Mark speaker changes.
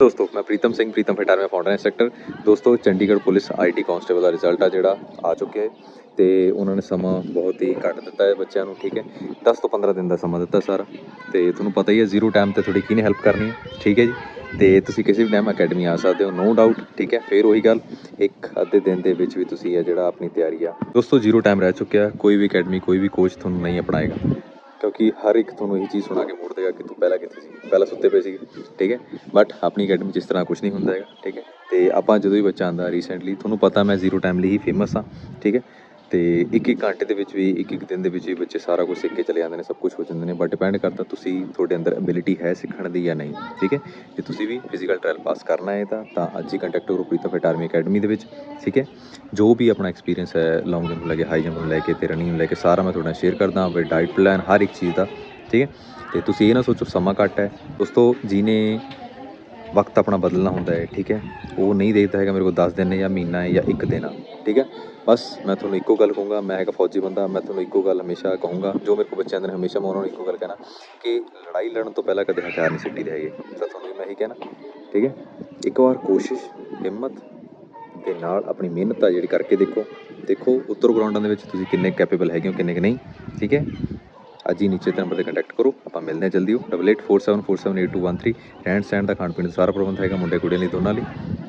Speaker 1: ਦੋਸਤੋ, ਮੈਂ ਪ੍ਰੀਤਮ ਸਿੰਘ, ਪ੍ਰੀਤਮ ਫਟਾਰ ਮੈਂ ਫਾਊਂਡਰ ਇੰਸਟ੍ਰਕਟਰ ਦੋਸਤੋ, ਚੰਡੀਗੜ੍ਹ ਪੁਲਿਸ ਆਈਟੀ ਕਾਂਸਟੇਬਲ ਦਾ ਰਿਜ਼ਲਟ ਆ ਜਿਹੜਾ, ਆ ਚੁੱਕਿਆ ਹੈ। ਤੇ ਉਹਨਾਂ ਨੇ ਸਮਾਂ ਬਹੁਤ ਹੀ ਘੱਟ ਦਿੱਤਾ ਹੈ ਬੱਚਿਆਂ ਨੂੰ, ਠੀਕ ਹੈ? 10 ਤੋਂ 15 ਦਿਨ ਦਾ ਸਮਾਂ ਦਿੱਤਾ ਸਾਰਾ। ਤੇ ਤੁਹਾਨੂੰ ਪਤਾ ਹੀ ਹੈ ਜ਼ੀਰੋ ਟਾਈਮ ਤੇ ਤੁਹਾਡੀ ਕਿਹਨੇ ਹੈਲਪ ਕਰਨੀ ਹੈ, ਠੀਕ ਹੈ ਜੀ? ਤੇ ਤੁਸੀਂ ਕਿਸੇ ਵੀ ਟਾਈਮ ਅਕੈਡਮੀ ਆ ਸਕਦੇ ਹੋ ਨੋ ਡਾਊਟ ਠੀਕ ਹੈ? ਫੇਰ ਉਹੀ ਗੱਲ, ਇੱਕ ਅੱਧੇ ਦਿਨ ਦੇ ਵਿੱਚ ਵੀ ਤੁਸੀਂ ਇਹ ਜਿਹੜਾ ਆਪਣੀ ਤਿਆਰੀ ਆ। ਦੋਸਤੋ ਜ਼ੀਰੋ ਟਾਈਮ ਰਹਿ ਚੁੱਕਿਆ ਕੋਈ ਵੀ ਅਕੈਡਮੀ ਕੋਈ ਵੀ ਕੋਚ ਤੁਹਾਨੂੰ ਨਹੀਂ ਅਪਣਾਏਗਾ। ਕਿਉਂਕਿ ਹਰ ਇੱਕ ਤੁਹਾਨੂੰ ਇਹ ਚੀਜ਼ ਸੁਣਾ ਕੇ ਮੋੜ ਦੇਗਾ ਕਿ ਤੂੰ ਪਹਿਲਾਂ ਕਿੱਥੇ ਸੀ, ਪਹਿਲਾਂ ਸੁੱਤੇ ਪਏ ਸੀ, ਠੀਕ ਹੈ? ਬਟ ਆਪਣੀ ਅਕੈਡਮੀ 'ਚ ਇਸ ਤਰ੍ਹਾਂ ਕੁਝ ਨਹੀਂ ਹੁੰਦਾ ਹੈਗਾ, ਠੀਕ ਹੈ? ਤੇ ਆਪਾਂ ਜਦੋਂ ਵੀ ਬੱਚਾ ਆਂਦਾ ਰੀਸੈਂਟਲੀ ਤੁਹਾਨੂੰ ਪਤਾ ਮੈਂ ਜ਼ੀਰੋ ਟਾਈਮ ਲਈ ਹੀ ਫੇਮਸ ਹਾਂ, ਠੀਕ ਹੈ? ਅਤੇ ਇੱਕ ਇੱਕ ਘੰਟੇ ਦੇ ਵਿੱਚ ਵੀ, ਇੱਕ ਇੱਕ ਦਿਨ ਦੇ ਵਿੱਚ ਵੀ ਬੱਚੇ ਸਾਰਾ ਕੁਝ ਸਿੱਖ ਕੇ ਚਲੇ ਜਾਂਦੇ ਨੇ, ਸਭ ਕੁਝ ਹੋ ਜਾਂਦੇ ਨੇ ਬਟ ਡਿਪੈਂਡ ਕਰਦਾ ਤੁਸੀਂ ਤੁਹਾਡੇ ਅੰਦਰ ਐਬਿਲਿਟੀ ਹੈ ਸਿੱਖਣ ਦੀ ਜਾਂ ਨਹੀਂ, ਠੀਕ ਹੈ? ਜੇ ਤੁਸੀਂ ਵੀ ਫਿਜ਼ੀਕਲ ਟ੍ਰਾਇਲ ਪਾਸ ਕਰਨਾ ਹੈ ਤਾਂ ਤਾਂ ਅੱਜ ਹੀ ਕੰਟੈਕਟ ਕਰੋ ਪ੍ਰੀਤਮ ਫਿਟ ਆਰਮੀ ਅਕੈਡਮੀ ਦੇ ਵਿੱਚ, ਠੀਕ ਹੈ? ਜੋ ਵੀ ਆਪਣਾ ਐਕਸਪੀਰੀਅੰਸ ਹੈ ਲੌਂਗ ਜੰਪ ਨੂੰ ਲੈ ਕੇ ਹਾਈ ਜੰਪ ਨੂੰ ਲੈ ਕੇ ਤੇ ਰਨਿੰਗ ਨੂੰ ਲੈ ਕੇ, ਸਾਰਾ ਮੈਂ ਤੁਹਾਡੇ ਨਾਲ ਸ਼ੇਅਰ ਕਰਦਾ ਹਾਂ ਡਾਈਟ ਪਲਾਨ ਹਰ ਇੱਕ ਚੀਜ਼ ਦਾ, ਠੀਕ ਹੈ? ਤੇ ਤੁਸੀਂ ਇਹ ਨਾ ਸੋਚੋ ਸਮਾਂ ਘੱਟ ਹੈ ਦੋਸਤੋ ਜਿਹਨੇ ਵਕਤ ਆਪਣਾ ਬਦਲਣਾ ਹੁੰਦਾ ਹੈ, ਠੀਕ ਹੈ? ਉਹ ਨਹੀਂ ਦੇਖਦਾ ਹੈਗਾ ਮੇਰੇ ਕੋਲ 10 ਦਿਨ ਨੇ ਜਾਂ ਮਹੀਨਾ ਹੈ ਜਾਂ ਇੱਕ ਦਿਨ ਆ, ਠੀਕ ਹੈ? ਬਸ ਮੈਂ ਤੁਹਾਨੂੰ ਇੱਕੋ ਗੱਲ ਕਹੂੰਗਾ, ਮੈਂ ਇੱਕ ਫੌਜੀ ਬੰਦਾ, ਮੈਂ ਤੁਹਾਨੂੰ ਇੱਕੋ ਗੱਲ ਹਮੇਸ਼ਾ ਕਹੂੰਗਾ, ਜੋ ਮੇਰੇ ਕੋਲ ਬੱਚਿਆਂ ਦੇ ਹਮੇਸ਼ਾ ਮੈਂ ਉਹਨਾਂ ਨੂੰ ਇੱਕੋ ਗੱਲ ਕਹਿਣਾ ਕਿ ਲੜਾਈ ਲੜਨ ਤੋਂ ਪਹਿਲਾਂ ਕਦੇ ਹਥਿਆਰ ਨਹੀਂ ਸਿੱਟੀ ਦੇ ਹੈਗੇ। ਤਾਂ ਤੁਹਾਨੂੰ ਵੀ ਮੈਂ ਇਹੀ ਕਹਿਣਾ, ਠੀਕ ਹੈ? ਇੱਕ ਵਾਰ ਕੋਸ਼ਿਸ਼, ਹਿੰਮਤ ਦੇ ਨਾਲ ਆਪਣੀ ਮਿਹਨਤ ਆ ਜਿਹੜੀ ਕਰਕੇ ਦੇਖੋ। ਦੇਖੋ, ਉੱਤਰ ਗਰਾਊਂਡਾਂ ਦੇ ਵਿੱਚ ਤੁਸੀਂ ਕਿੰਨੇ ਕੈਪੇਬਲ ਹੈਗੇ ਹੋ, ਕਿੰਨੇ ਕਿ ਨਹੀਂ, ਠੀਕ ਹੈ? ਅੱਜ ਹੀ ਨੀਚੇ ਤੇ ਨੰਬਰ ਤੇ ਕੰਟੈਕਟ ਕਰੋ, ਆਪਾਂ ਮਿਲਦੇ ਹਾਂ ਜਲਦੀ ਹੋ 8847478213 ਰਹਿਣ ਸਹਿਣ ਦਾ ਖਾਣ ਪੀਣ ਦਾ ਸਾਰਾ ਪ੍ਰਬੰਧ ਹੈਗਾ ਮੁੰਡੇ ਕੁੜੀਆਂ ਲਈ, ਦੋਨਾਂ ਲਈ।